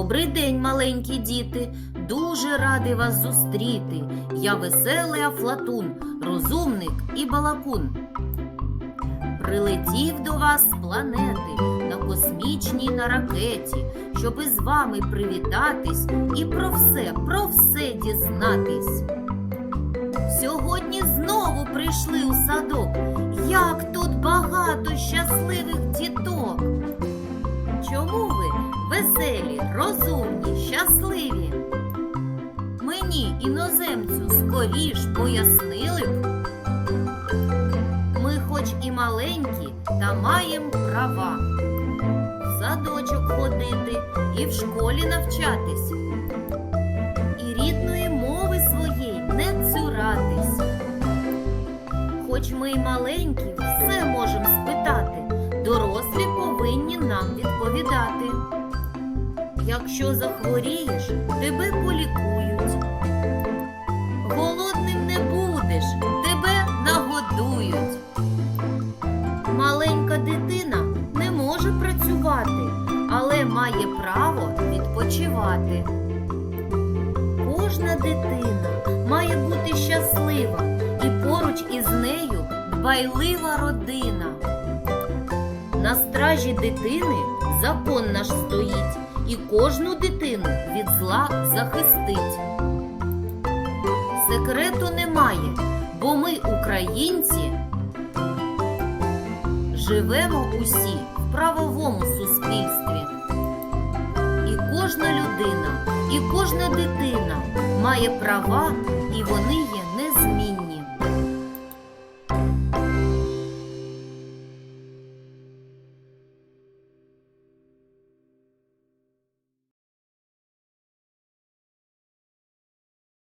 Добрий день, маленькі діти. Дуже радий вас зустріти. Я веселий Афлатун, розумник і балакун. Прилетів до вас з планети на космічній на ракеті, щоб із вами привітатись і про все, про все дізнатись. Сьогодні знову прийшли у садок. Як тут багато щасливих щасливі? Мені, іноземцю, скоріш пояснили б. Ми хоч і маленькі, та маємо права. В садочок ходити і в школі навчатись. І рідної мови своєї не цуратись. Хоч ми й маленькі, все можемо спитати, дорослі повинні нам відповідати. Якщо захворієш, тебе полікують. Голодним не будеш, тебе нагодують. Маленька дитина не може працювати, але має право відпочивати. Кожна дитина має бути щаслива і поруч із нею дбайлива родина. На стражі дитини закон наш стоїть і кожну дитину від зла захистить. Секрету немає, бо ми, українці, живемо усі в правовому суспільстві. І кожна людина, і кожна дитина має права, і вони є